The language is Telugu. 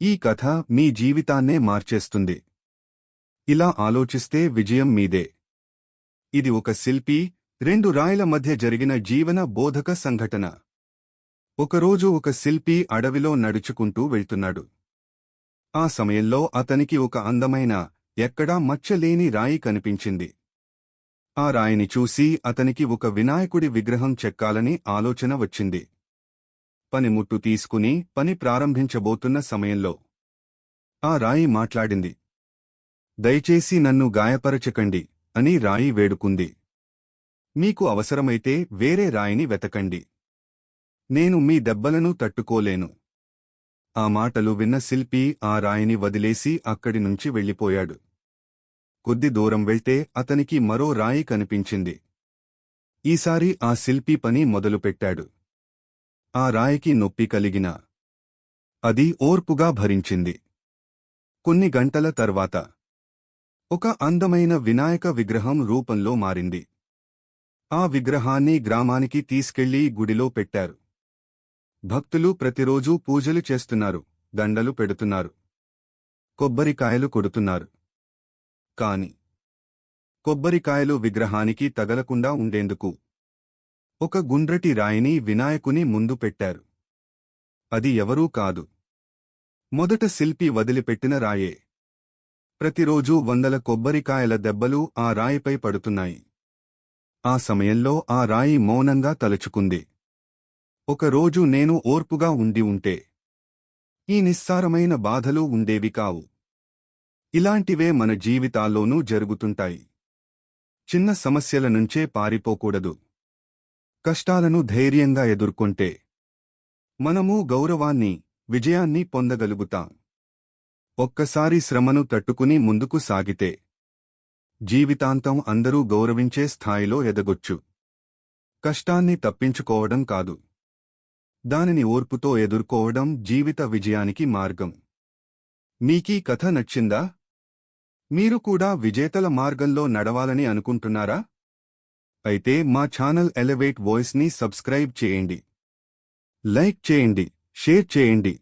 ఈ కథ మీ జీవితాన్నే మార్చేస్తుంది. ఇలా ఆలోచిస్తే విజయం మీదే. ఇది ఒక శిల్పి రెండు రాయల మధ్య జరిగిన జీవన బోధక సంఘటన. ఒకరోజు ఒక శిల్పి అడవిలో నడుచుకుంటూ వెళ్తున్నాడు. ఆ సమయంలో అతనికి ఒక అందమైన ఎక్కడా మచ్చలేని రాయి కనిపించింది. ఆ రాయిని చూసి అతనికి ఒక వినాయకుడి విగ్రహం చెక్కాలని ఆలోచన వచ్చింది. పనిముట్టు తీసుకుని పని ప్రారంభించబోతున్న సమయంలో ఆ రాయి మాట్లాడింది. దయచేసి నన్ను గాయపరచకండి అని రాయి వేడుకుంది. మీకు అవసరమైతే వేరే రాయిని వెతకండి. నేను మీ దెబ్బలను తట్టుకోలేను. ఆ మాటలు విన్న శిల్పి ఆ రాయిని వదిలేసి అక్కడి నుంచి వెళ్ళిపోయాడు. కొద్ది దూరం వెళ్తే అతనికి మరో రాయి కనిపించింది. ఈసారి ఆ శిల్పి పని మొదలుపెట్టాడు. ఆ రాయికి నొప్పి కలిగిన. అది ఓర్పుగా భరించింది. కొన్ని గంటల తర్వాత. ఒక అందమైన వినాయక విగ్రహం రూపంలో మారింది. ఆ విగ్రహాన్ని గ్రామానికి తీసుకెళ్ళి గుడిలో పెట్టారు. భక్తులు ప్రతిరోజూ పూజలు చేస్తున్నారు దండలు పెడుతున్నారు. కొబ్బరికాయలు కొడుతున్నారు. కాని. కొబ్బరికాయలు విగ్రహానికి తగలకుండా ఉండేందుకు ఒక గుండ్రటి రాయిని వినాయకుని ముందు పెట్టారు. అది ఎవరూ కాదు. మొదట శిల్పి వదిలిపెట్టిన రాయే. ప్రతిరోజూ వందల కొబ్బరికాయల దెబ్బలు ఆ రాయిపై పడుతున్నాయి. ఆ సమయంలో ఆ రాయి మౌనంగా తలుచుకుంది. ఒకరోజు నేను ఓర్పుగా ఉండి ఉంటే. ఈ నిస్సారమైన బాధలు ఉండేవి కావు. ఇలాంటివే మన జీవితాల్లోనూ జరుగుతుంటాయి. చిన్న సమస్యల నుంచే పారిపోకూడదు. కష్టాలను ధైర్యంగా ఎదుర్కొంటే మనము గౌరవాన్ని విజయాన్ని పొందగలుగుతాం. ఒక్కసారి శ్రమను తట్టుకుని ముందుకు సాగితే జీవితాంతం అందరూ గౌరవించే స్థాయిలో ఎదగొచ్చు. కష్టాన్ని తప్పించుకోవడం కాదు. దానిని ఓర్పుతో ఎదుర్కోవడం జీవిత విజయానికి మార్గం. మీకీ కథ నచ్చిందా? మీరు కూడా విజేతల మార్గంలో నడవాలని అనుకుంటున్నారా? అయితే మా ఛానల్ ఎలివేట్ వాయిస్ని సబ్స్క్రైబ్ చేయండి. లైక్ చేయండి షేర్ చేయండి.